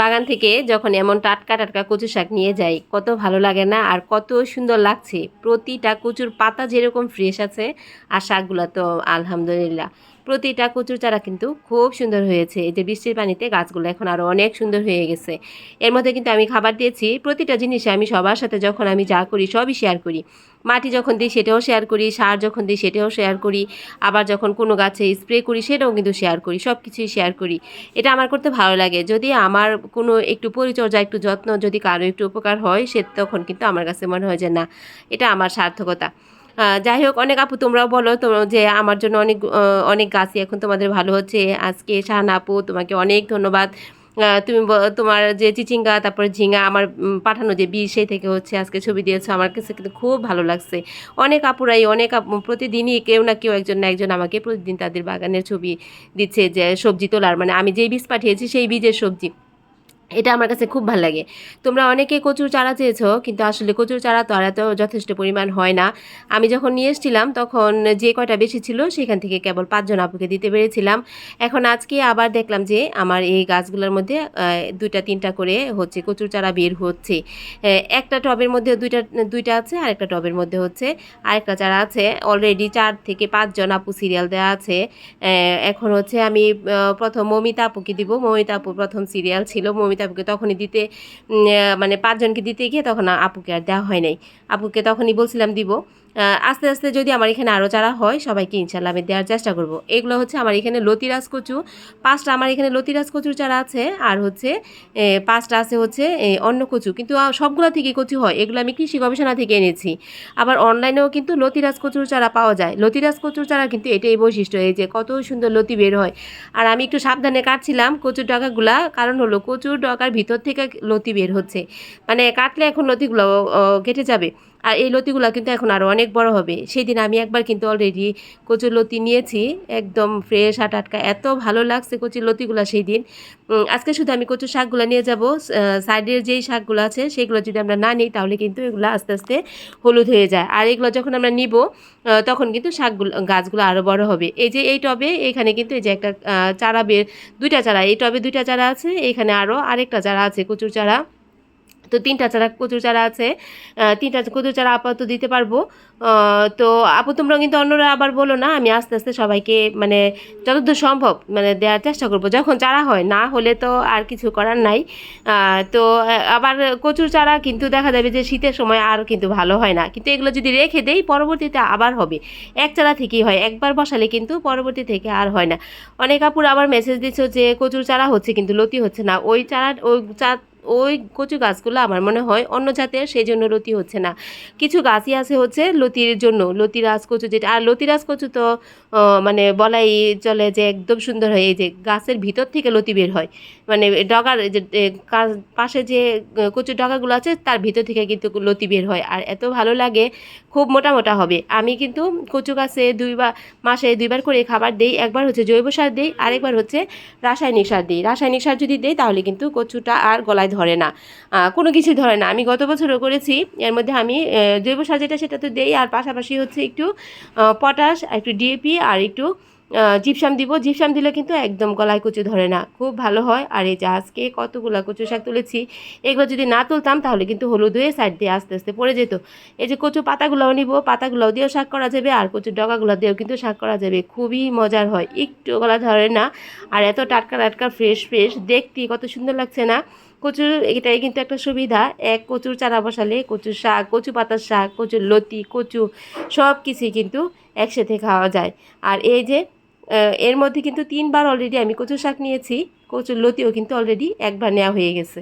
বাগান থেকে যখন এমন টাটকা টাটকা কচু শাক নিয়ে যাই, কত ভালো লাগে না? আর কত সুন্দর লাগছে। প্রতিটা কচুর পাতা যেরকম ফ্রেশ আছে, আর শাকগুলো তো আলহামদুলিল্লাহ। প্রতিটা কচুর চারা কিন্তু খুব সুন্দর হয়েছে। এই যে বৃষ্টির পানিতে গাছগুলো এখন আরও অনেক সুন্দর হয়ে গেছে। এর মধ্যে কিন্তু আমি খাবার দিয়েছি। প্রতিটা জিনিসে আমি সবার সাথে যখন আমি যা করি সবই শেয়ার করি। মাটি যখন দিই সেটাও শেয়ার করি, সার যখন দিই সেটাও শেয়ার করি। আবার যখন কোনো গাছে স্প্রে করি সেটাও কিন্তু শেয়ার করি সব কিছুই শেয়ার করি। এটা আমার করতে ভালো লাগে। যদি আমার কোনো একটু পরিচর্যা, একটু যত্ন যদি কারও একটু উপকার হয়, সে তখন কিন্তু আমার কাছে মনে হয় যে না, এটা আমার সার্থকতা। যাই হোক, অনেক আপু, তোমরাও বলো তো যে আমার জন্য অনেক অনেক গাছই এখন তোমাদের ভালো হচ্ছে। আজকে শাহানা আপু, তোমাকে অনেক ধন্যবাদ। তুমি তোমার যে চিচিঙ্গা, তারপরে ঝিঙ্গা আমার পাঠানো যে বীজ, সেই থেকে হচ্ছে আজকে ছবি দিয়েছ। আমার কাছে কিন্তু খুব ভালো লাগছে। অনেক আপুরাই, অনেক প্রতিদিনই কেউ না কেউ একজন না একজন আমাকে প্রতিদিন তাদের বাগানের ছবি দিচ্ছে যে সবজি তোলার। মানে আমি যেই বীজ পাঠিয়েছি, সেই বীজের সবজি। এটা আমার কাছে খুব ভালো লাগে। তোমরা অনেকে কচুর চারা চেয়েছো, কিন্তু আসলে কচুর চারা তো আর এত যথেষ্ট পরিমাণ হয় না। আমি যখন নিয়ে এসেছিলাম, তখন যে কয়টা বেশি ছিল, সেখান থেকে কেবল পাঁচজন আপুকে দিতে পেরেছিলাম। এখন আজকে আবার দেখলাম যে, আমার এই গাছগুলোর মধ্যে দুইটা, তিনটা করে হচ্ছে কচুর চারা বের হচ্ছে। একটা টবের মধ্যে দুইটা দুইটা আছে আর একটা টবের মধ্যে হচ্ছে আরেকটা চারা আছে। অলরেডি চার থেকে পাঁচজন আপু সিরিয়াল দেওয়া আছে। এখন হচ্ছে আমি প্রথম মমিতা আপুকে দিব। মমিতা আপু প্রথম সিরিয়াল ছিল। মমিতা আপুকে তখনই দিতে মানে পাঁচজনকে দিতে গিয়ে তখন আপুকে আর দেওয়া হয় নাই। আপুকে তখনই বলছিলাম দিব। আস্তে আস্তে যদি আমার এখানে আরও চারা হয়, সবাইকে ইনশাল্লাহ আমি দেওয়ার চেষ্টা করব। এগুলো হচ্ছে আমার এখানে লতিরাজ কচু। পাঁচটা আমার এখানে লতিরাজ কচুর চারা আছে, আর হচ্ছে পাঁচটা আছে হচ্ছে অন্য কচু। কিন্তু সবগুলো থেকে কচু হয়। এগুলো আমি কৃষি গবেষণা থেকে এনেছি। আবার অনলাইনেও কিন্তু লতিরাজ কচুর চারা পাওয়া যায়। লতিরাজ কচুর চারা কিন্তু এটাই বৈশিষ্ট্য, এই যে কত সুন্দর লতি বের হয়। আর আমি একটু সাবধানে কাটছিলাম কচুর ডগাগুলা কারণ হলো কচুর ডগার ভিতর থেকে লতি বের হচ্ছে। মানে কাটলে এখন লতিগুলো কেটে যাবে। আর এই লতিগুলো কিন্তু এখন আরও অনেক বড় হবে। সেই দিন আমি একবার কিন্তু অলরেডি কচুর লতি নিয়েছি, একদম ফ্রেশ আর টাটকা। এত ভালো লাগছে কচুর লতিগুলো সেই দিন আজকে শুধু আমি কচুর শাকগুলো নিয়ে যাব। সাইডের যেই শাকগুলো আছে, সেগুলো যদি আমরা না নিই, তাহলে কিন্তু এগুলো আস্তে আস্তে হলুদ হয়ে যায়। আর এগুলো যখন আমরা নিব তখন কিন্তু শাকগুলো, গাছগুলো আরও বড় হবে। এই যে এই টবে, এখানে কিন্তু এই যে একটা চারা বের, দুইটা চারা, এই টবে দুইটা চারা আছে, এখানে আরও আরেকটা চারা আছে কচুর চারা। তো তিনটা চারা কচুর চারা আছে তিনটা কচুর চারা আপাতত দিতে পারব। তো আপু, তোমরা কিন্তু অন্যরা আবার বলো না, আমি আস্তে আস্তে সবাইকে মানে যতদূর সম্ভব মানে দেওয়ার চেষ্টা করব। যখন চারা হয়, না হলে তো আর কিছু করার নাই। তো আবার কচুর চারা কিন্তু দেখা যাবে যে শীতের সময় আর কিন্তু ভালো হয় না। কিন্তু এগুলো যদি রেখে দেই, পরবর্তীতে আবার হবে। এক চারা থেকেই হয়, একবার বসালে কিন্তু পরবর্তী থেকে আর হয় না। অনেক আপুর আবার মেসেজ দিচ্ছ যে কচুর চারা হচ্ছে কিন্তু লতি হচ্ছে না। ওই চারা, ওই ওই কচু গাছগুলো আমার মনে হয় অন্য জাতের সেই জন্য লতি হচ্ছে না। কিছু গাছই আছে হচ্ছে লতির জন্য, লতিরাজ কচু যেটা, আর লতিরাজ কচু তো মানে বলাই চলে যে একদম সুন্দর হয়, এই যে গাছের ভিতর থেকে লতি বের হয়। মানে ডগার যে পাশে যে কচুর ডগাগুলো আছে, তার ভিতর থেকে কিন্তু লতি বের হয়। আর এত ভালো লাগে, খুব মোটা মোটা হবে। আমি কিন্তু কচু গাছে দুইবার, মাসে দুইবার করে খাবার দেই, একবার হচ্ছে জৈব সার দিই, আরেকবার হচ্ছে রাসায়নিক সার দিই। রাসায়নিক সার যদি দিই, তাহলে কিন্তু কচুটা আর গলায় ধরে না। কোনো কিছু ধরে না। আমি গত বছরও করেছি। এর মধ্যে আমি জৈব সার যেটা সেটা তো দেই। আর পাশাপাশি হচ্ছে একটু পটাশ, একটু ডিএপি আর একটু জিপসাম দিব। জিপসাম দিলে কিন্তু একদম গলায় কচু ধরে না। খুব ভালো হয়। আর এই যে আজকে কতগুলো কচু শাক তুলেছি, এগুলো যদি না তুলতাম তাহলে কিন্তু হলুদ হয়ে সাইড দিয়ে আস্তে আস্তে পড়ে যেত। এই যে কচু পাতাগুলোও নিব। পাতাগুলোও দিয়েও শাক করা যাবে। আর কচুর ডগাগুলো দিয়েও কিন্তু শাক করা যাবে। খুবই মজার হয়। একটু গলা ধরে না। আর এত টাটকা টাটকা ফ্রেশ ফ্রেশ দেখতে কত সুন্দর লাগছে না? কচুর, এটাই কিন্তু একটা সুবিধা। এক কচুর চারা বসালে কচুর শাক, কচু পাতার শাক, কচুর লতি, কচু সব কিছুই কিন্তু একসাথে খাওয়া যায়। আর এই যে এর মধ্যে কিন্তু তিনবার অলরেডি আমি কচুর শাক নিয়েছি, কচুর লতিও কিন্তু অলরেডি একবার নেওয়া হয়ে গেছে।